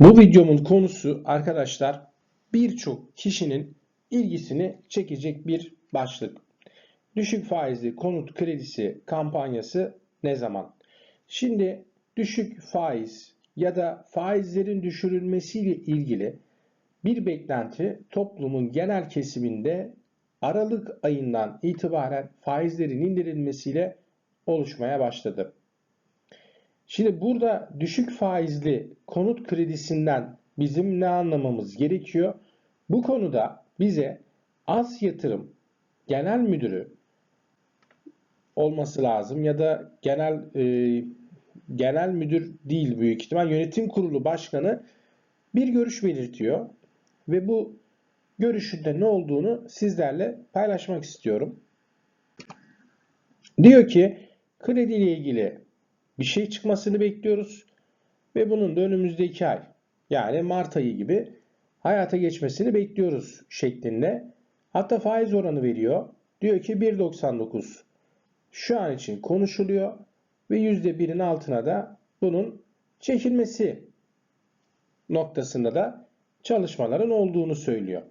Bu videomun konusu arkadaşlar birçok kişinin ilgisini çekecek bir başlık. Düşük faizli konut kredisi kampanyası ne zaman? Şimdi düşük faiz ya da faizlerin düşürülmesiyle ilgili bir beklenti toplumun genel kesiminde Aralık ayından itibaren faizlerin indirilmesiyle oluşmaya başladı. Şimdi burada düşük faizli konut kredisinden bizim ne anlamamız gerekiyor? Bu konuda bize az yatırım genel müdürü olması lazım ya da genel e, genel müdür değil büyük ihtimal yönetim kurulu başkanı bir görüş belirtiyor ve bu görüşünde ne olduğunu sizlerle paylaşmak istiyorum. Diyor ki kredi ile ilgili bir şey çıkmasını bekliyoruz ve bunun da önümüzdeki ay yani Mart ayı gibi hayata geçmesini bekliyoruz şeklinde. Hatta faiz oranı veriyor. Diyor ki 1.99 şu an için konuşuluyor ve %1'in altına da bunun çekilmesi noktasında da çalışmaların olduğunu söylüyor.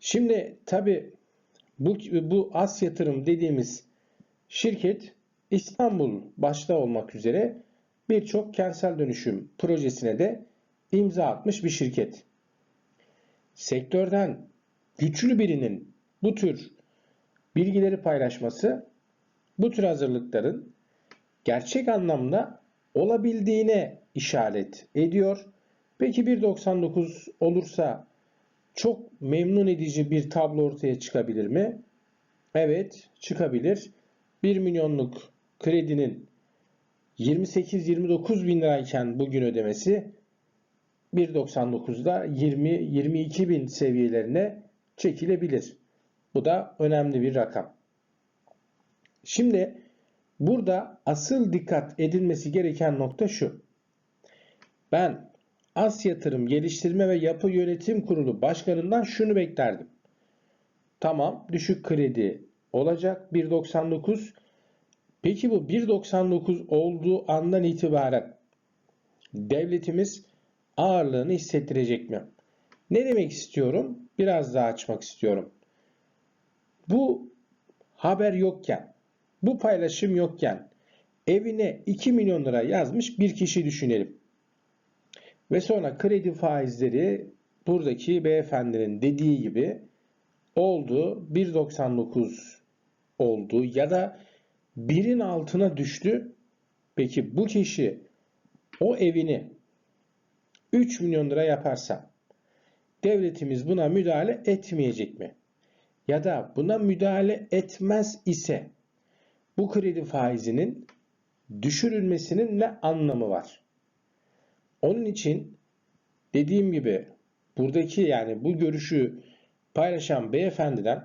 Şimdi tabi bu, bu as yatırım dediğimiz şirket İstanbul başta olmak üzere birçok kentsel dönüşüm projesine de imza atmış bir şirket. Sektörden güçlü birinin bu tür bilgileri paylaşması bu tür hazırlıkların gerçek anlamda olabildiğine işaret ediyor. Peki 1.99 olursa çok memnun edici bir tablo ortaya çıkabilir mi? Evet, çıkabilir. 1 milyonluk kredinin 28-29 bin lirayken bugün ödemesi 1.99'da 20-22 bin seviyelerine çekilebilir. Bu da önemli bir rakam. Şimdi burada asıl dikkat edilmesi gereken nokta şu. Ben As Yatırım Geliştirme ve Yapı Yönetim Kurulu Başkanı'ndan şunu beklerdim. Tamam düşük kredi olacak 1.99 Peki bu 1.99 olduğu andan itibaren devletimiz ağırlığını hissettirecek mi? Ne demek istiyorum? Biraz daha açmak istiyorum. Bu haber yokken, bu paylaşım yokken evine 2 milyon lira yazmış bir kişi düşünelim. Ve sonra kredi faizleri buradaki beyefendinin dediği gibi oldu 1.99 oldu ya da birin altına düştü. Peki bu kişi o evini 3 milyon lira yaparsa devletimiz buna müdahale etmeyecek mi? Ya da buna müdahale etmez ise bu kredi faizinin düşürülmesinin ne anlamı var? Onun için dediğim gibi buradaki yani bu görüşü paylaşan beyefendiden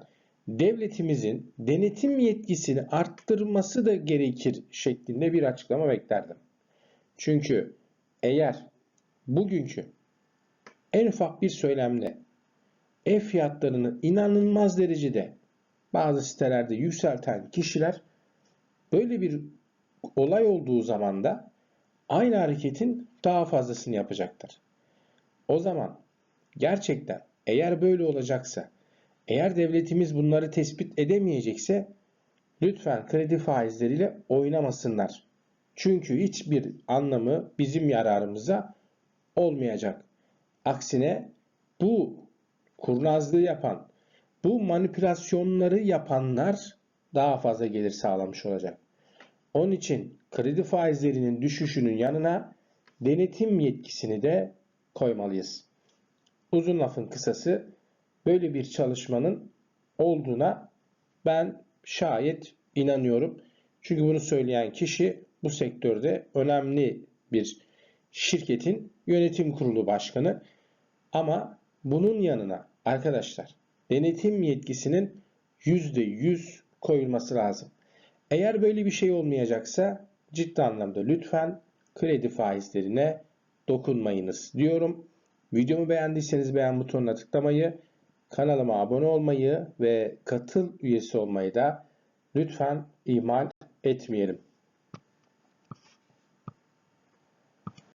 devletimizin denetim yetkisini arttırması da gerekir şeklinde bir açıklama beklerdim. Çünkü eğer bugünkü en ufak bir söylemle ev fiyatlarını inanılmaz derecede bazı sitelerde yükselten kişiler böyle bir olay olduğu zaman da aynı hareketin daha fazlasını yapacaktır. O zaman gerçekten eğer böyle olacaksa eğer devletimiz bunları tespit edemeyecekse lütfen kredi faizleriyle oynamasınlar. Çünkü hiçbir anlamı bizim yararımıza olmayacak. Aksine bu kurnazlığı yapan, bu manipülasyonları yapanlar daha fazla gelir sağlamış olacak. Onun için kredi faizlerinin düşüşünün yanına denetim yetkisini de koymalıyız. Uzun lafın kısası böyle bir çalışmanın olduğuna ben şayet inanıyorum. Çünkü bunu söyleyen kişi bu sektörde önemli bir şirketin yönetim kurulu başkanı. Ama bunun yanına arkadaşlar denetim yetkisinin %100 koyulması lazım. Eğer böyle bir şey olmayacaksa ciddi anlamda lütfen kredi faizlerine dokunmayınız diyorum. Videomu beğendiyseniz beğen butonuna tıklamayı, kanalıma abone olmayı ve katıl üyesi olmayı da lütfen ihmal etmeyelim.